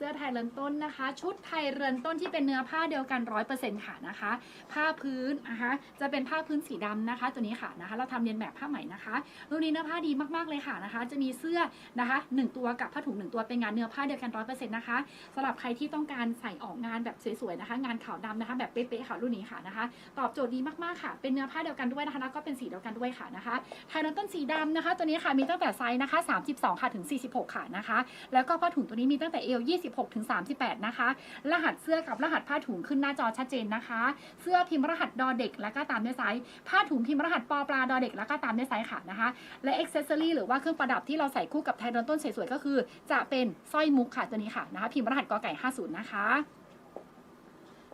สื้อไทยเรือนต้นนะคะ ชุดไทยเรือนต้นที่เป็นเนื้อผ้าเดียวกันร้อยเปอร์เซ็นต์ค่ะนะคะ ผ้าพื้นนะคะจะเป็นผ้าพื้นสีดำนะคะ ตัวนี้ค่ะนะคะ เราทำเรียนแบบผ้าไหมนะคะรุ่นนี้เนื้อผ้าดีมากๆเลยค่ะนะคะ จะมีเสื้อนะคะหนึ่งตัวกับผ้าถุงหนึ่งตัวเป็นงานเนื้อผ้าเดียวกันร้อยเปอร์เซ็นต์นะคะสำหรับใครที่ต้องการใส่ออกงานแบบสวยๆนะคะ งานขาวดำนะคะ แบบเป๊ะๆค่ะรุ่นนี้ค่ะนะคะ ตอบโจทย์ดีมากๆค่ะ เป็นเนื้อผ้าเดียวกันด้วยนะคะแล้วก็เป็นสีเดียวกันด้วยค่ะนะคะไทยเรือนต้นสีดำนะคะ ตัวนี้ค่ะมีตั้งแต่ไซส์นะคะ32ค่ะถึง 46 ค่ะนะคะ แล้วก็ผ้าถุงตัวนี้มีตั้งแต่เอว26ถึง38 นะคะ รหัสเสื้อกับรหัสผ้าถุงขึ้นหน้าจอชัดเจนนะคะ เสื้อพิมพ์รหัสดอเด็ก แล้วก็ตามด้วยไซส์ผ้าถุงพิมพ์รหัสปอปลาดอเด็ก แล้วก็ตามด้วยไซส์ค่ะนะคะ และอ็อกเซสซอรี่หรือว่าเครื่องประดับที่เราใส่คู่กับไทยรอนต้นสวยๆก็คือ จะเป็นสร้อยมุกค่ะตัวนี้ค่ะนะคะ พิมพ์รหัสกอไก่ 50 นะคะ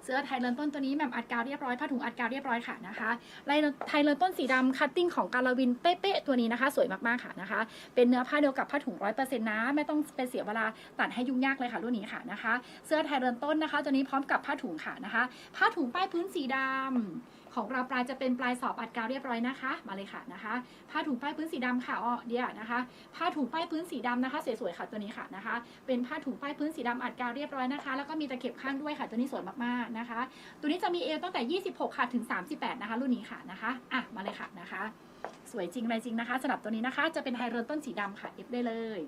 เสื้อไทยเริ่นต้นตัวนี้แหม่มอัดกาวเรียบร้อยผ้าถุงอัดกาวเรียบร้อยค่ะนะคะลายไทยเริ่นต้นสีดำคัตติ้งของกาลาวินเป๊ะๆตัวนี้นะคะ สวยมากๆค่ะนะคะ เป็นเนื้อผ้าเดียวกับผ้าถุงร้อยเปอร์เซ็นต์นะไม่ต้องไปเสียเวลาตัดให้ยุ่งยากเลยค่ะรุ่นนี้ค่ะนะคะ เสื้อไทยเริ่นต้นนะคะ ตัวนี้พร้อมกับผ้าถุงค่ะนะคะ ผ้าถุงป้ายพื้นสีดำ ของเราปลายจะเป็นปลายสอบอัดกาวเรียบร้อยนะคะ มาเลยค่ะนะคะ ผ้าถุงป้ายพื้นสีดำค่ะอ๋อเดียนะคะ ผ้าถุงป้ายพื้นสีดำนะคะสวยๆค่ะตัวนี้ค่ะนะคะ เป็นผ้าถุงป้ายพื้นสีดำอัดกาวเรียบร้อยนะคะ แล้วก็มีตะเข็บข้างด้วยค่ะตัวนี้สวยมากๆนะคะ ตัวนี้จะมีเอวตั้งแต่ 26 ค่ะถึง 38 นะคะ รุ่นนี้ค่ะนะคะอะมาเลยค่ะนะคะ สวยจริงอะไรจริงนะคะสำหรับตัวนี้นะคะ จะเป็นไฮเรนต้นสีดำค่ะเอฟได้เลย